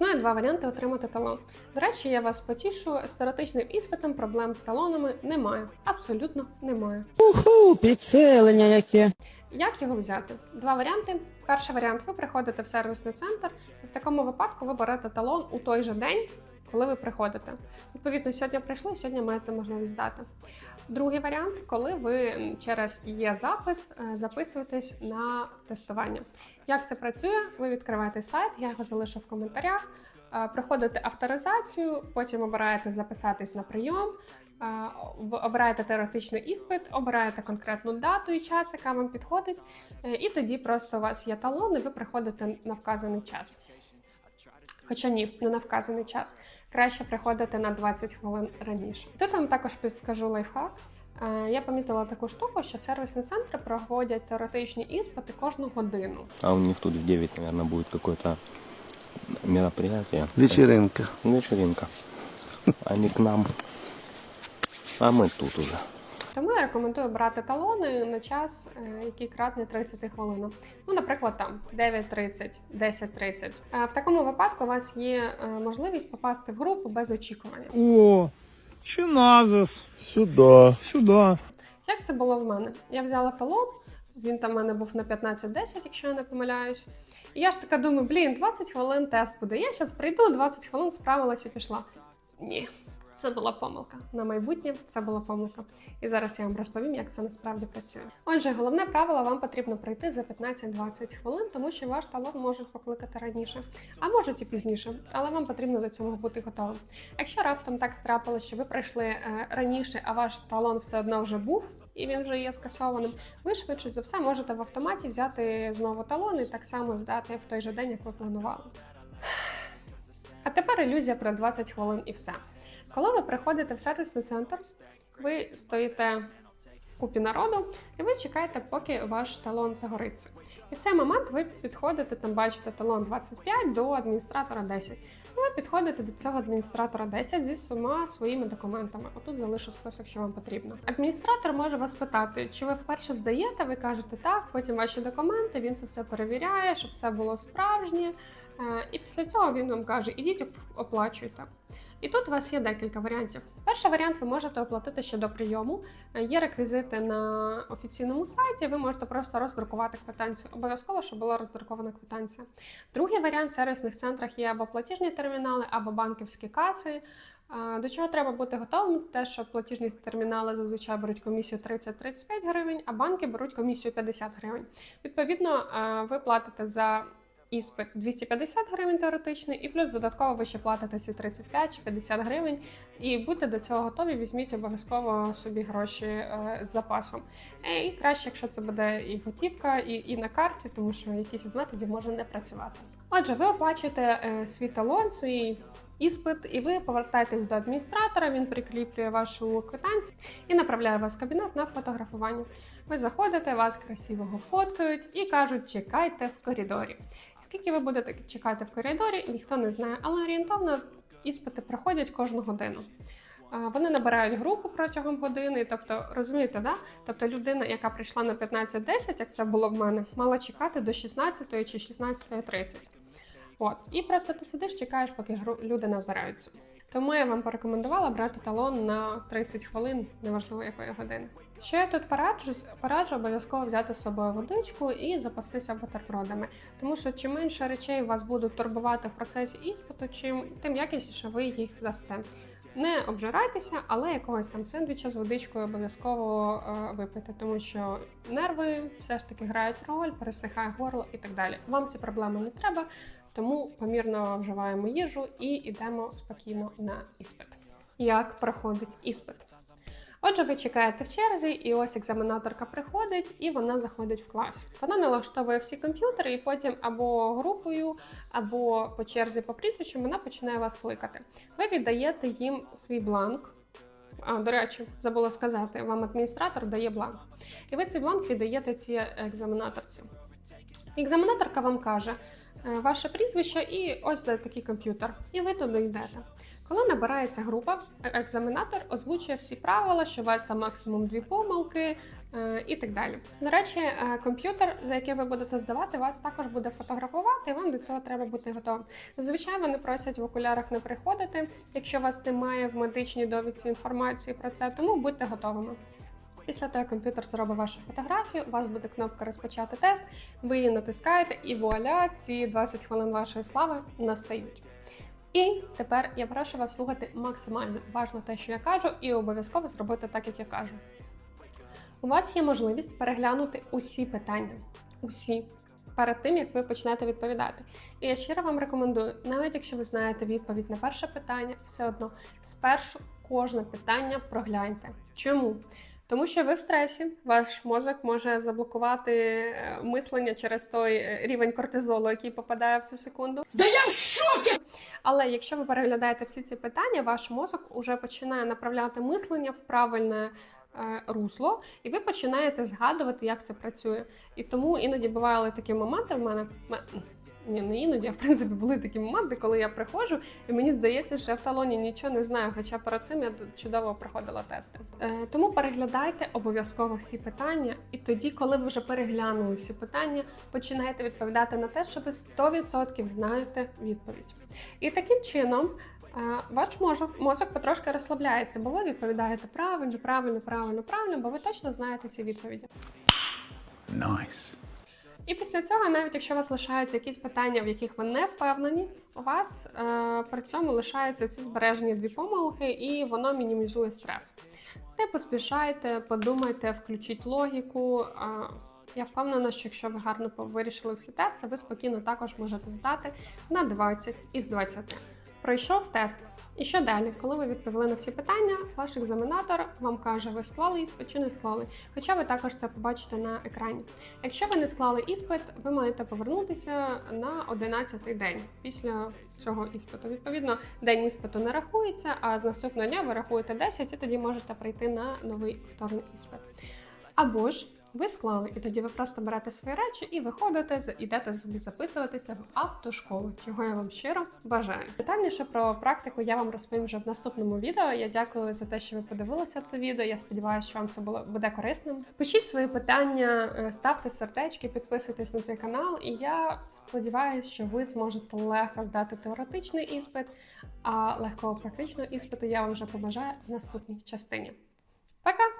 Знаю два варіанти отримати талон. До речі, я вас потішу, з теоретичним іспитом проблем з талонами немає. Абсолютно немає. Уху, підселення яке. Як його взяти? Два варіанти. Перший варіант: ви приходите в сервісний центр, і в такому випадку ви берете талон у той же день, коли ви приходите. Відповідно, сьогодні прийшли, сьогодні маєте можливість здати. Другий варіант, коли ви через є запис е, записуєтесь на тестування. Як це працює? Ви відкриваєте сайт, я його залишу в коментарях. е, Проходите авторизацію, потім обираєте записатись на прийом, е, обираєте теоретичний іспит, обираєте конкретну дату і час, яка вам підходить, і тоді просто у вас є талон, і ви приходите на вказаний час. Хоча ні, не на вказаний час. Краще приходити на 20 хвилин раніше. Тут вам також підскажу лайфхак. Е, Я помітила таку штуку, що сервісні центри проводять теоретичні іспити кожну годину. А у них тут в 9, наверное, будет какое-то мероприятие. Вечеринка. Вечеринка. Они к нам, а мы тут уже. Тому я рекомендую брати талони на час, е, який кратний 30 хвилин. Ну, наприклад, там 9.30, 10.30. Е, В такому випадку у вас є е, можливість попасти в групу без очікування. О, Чиназис. Сюда. Сюда. Як це було в мене? Я взяла талон, він там в мене був на 15-10, якщо я не помиляюсь. І я ж така думаю, блін, 20 хвилин тест буде. Я зараз прийду, 20 хвилин справилася і пішла. Ні, це була помилка. На майбутнє це була помилка. І зараз я вам розповім, як це насправді працює. Отже, головне правило вам потрібно прийти за 15-20 хвилин, тому що ваш талон можуть покликати раніше, а можуть і пізніше, але вам потрібно до цього бути готовим. Якщо раптом так трапилося, що ви прийшли е, раніше, а ваш талон все одно вже був і він вже є скасованим, ви швидше за все можете в автоматі взяти знову талон і так само здати в той же день, як ви планували. А тепер ілюзія про 20 хвилин і все. Коли ви приходите в сервісний центр, ви стоїте в купі народу і ви чекаєте, поки ваш талон загориться. І в цей момент ви підходите, там бачите талон 25 до адміністратора 10. Ви підходите до цього адміністратора 10 зі всіма своїми документами. Отут залишу список, що вам потрібно. Адміністратор може вас питати, чи ви вперше здаєте, ви кажете так, потім ваші документи, він це все перевіряє, щоб це було справжнє. Е, І після цього він вам каже: ідіть оплачуйте. І тут у вас є декілька варіантів. Перший варіант ви можете оплатити ще до прийому. Е, Є реквізити на офіційному сайті. Ви можете просто роздрукувати квитанцію. Обов'язково, щоб була роздрукована квитанція. Другий варіант в сервісних центрах є або платіжні термінали, або банківські каси. Е, До чого треба бути готовим? Те, що платіжні термінали зазвичай беруть комісію 30-35 гривень, а банки беруть комісію 50 гривень. Відповідно, е, ви платите за іспит 250 гривень теоретичний, і плюс додатково ви ще платите ці 35 чи 50 гривень. І будьте до цього готові, візьміть обов'язково собі гроші е, з запасом. Е, І краще, якщо це буде і готівка, і, і на карті, тому що якісь із методів може не працювати. Отже, ви оплачуєте е, свій талон, свій іспит, і ви повертаєтесь до адміністратора. Він прикріплює вашу квитанцію і направляє вас в кабінет на фотографування. Ви заходите, вас красивого фоткають і кажуть, чекайте в коридорі. Скільки ви будете чекати в коридорі, ніхто не знає, але орієнтовно іспити проходять кожну годину. Вони набирають групу протягом години, тобто розумієте, да? Тобто людина, яка прийшла на 15-10, як це було в мене, мала чекати до 16 чи 16.30. От і просто ти сидиш, чекаєш, поки люди набираються. Тому я вам порекомендувала брати талон на 30 хвилин, неважливо якої години. Що я тут пораджу, пораджу обов'язково взяти з собою водичку і запастися бутербродами. Тому що чим менше речей вас будуть турбувати в процесі іспиту, чим тим якісніше ви їх здасте. Не обжирайтеся, але якогось там сендвіча з водичкою обов'язково е, випити, тому що нерви все ж таки грають роль, пересихає горло і так далі. Вам ці проблеми не треба, тому помірно вживаємо їжу і йдемо спокійно на іспит. Як проходить іспит? Отже, ви чекаєте в черзі, і ось екзаменаторка приходить, і вона заходить в клас. Вона налаштовує всі комп'ютери, і потім або групою, або по черзі по прізвищам вона починає вас кликати. Ви віддаєте їм свій бланк. А, до речі, забула сказати, вам адміністратор дає бланк. І ви цей бланк віддаєте цій екзаменаторці. Екзаменаторка вам каже: е, ваше прізвище і ось такий комп'ютер. І ви туди йдете. Коли набирається група, е- екзаменатор озвучує всі правила, що у вас там максимум дві помилки е, і так далі. До речі, е, комп'ютер, за який ви будете здавати, вас також буде фотографувати, і вам до цього треба бути готовим. Зазвичай вони просять в окулярах не приходити, якщо у вас немає в медичній довідці інформації про це, тому будьте готовими. Після того, як комп'ютер зробить вашу фотографію, у вас буде кнопка розпочати тест, ви її натискаєте, і вуаля, ці 20 хвилин вашої слави настають. І тепер я прошу вас слухати максимально уважно те, що я кажу, і обов'язково зробити так, як я кажу. У вас є можливість переглянути усі питання. Усі. Перед тим, як ви почнете відповідати. І я щиро вам рекомендую, навіть якщо ви знаєте відповідь на перше питання, все одно спершу кожне питання прогляньте. Чому? Тому що ви в стресі, ваш мозок може заблокувати е, мислення через той е, рівень кортизолу, який попадає в цю секунду. Да я в шоке! Але якщо ви переглядаєте всі ці питання, ваш мозок уже починає направляти мислення в правильне е, русло, і ви починаєте згадувати, як це працює. І тому іноді бували такі моменти в мене. Ні, не іноді, а в принципі були такі моменти, коли я приходжу, і мені здається, що я в талоні нічого не знаю, хоча перед цим я чудово проходила тести. Е, тому переглядайте обов'язково всі питання, і тоді, коли ви вже переглянули всі питання, починаєте відповідати на те, що ви 100% знаєте відповідь. І таким чином е, ваш мозок, мозок потрошки розслабляється, бо ви відповідаєте правильно, правильно, правильно, правильно, бо ви точно знаєте ці відповіді. Nice. І після цього, навіть якщо у вас лишаються якісь питання, в яких ви не впевнені, у вас е, при цьому лишаються ці збережені дві помилки, і воно мінімізує стрес. Не поспішайте, подумайте, включіть логіку. Е, я впевнена, що якщо ви гарно вирішили всі тести, ви спокійно також можете здати на 20 із 20. Пройшов тест. І що далі? Коли ви відповіли на всі питання, ваш екзаменатор вам каже, ви склали іспит чи не склали. Хоча ви також це побачите на екрані. Якщо ви не склали іспит, ви маєте повернутися на 11-й день після цього іспиту. Відповідно, день іспиту не рахується, а з наступного дня ви рахуєте 10 і тоді можете прийти на новий повторний іспит. Або ж ви склали, і тоді ви просто берете свої речі і виходите, ідете собі записуватися в автошколу, чого я вам щиро бажаю. Детальніше про практику я вам розповім вже в наступному відео. Я дякую за те, що ви подивилися це відео. Я сподіваюся, що вам це було буде корисним. Пишіть свої питання, е, ставте сердечки, підписуйтесь на цей канал, і я сподіваюся, що ви зможете легко здати теоретичний іспит, а легкого практичного іспиту я вам вже побажаю в наступній частині. Пока!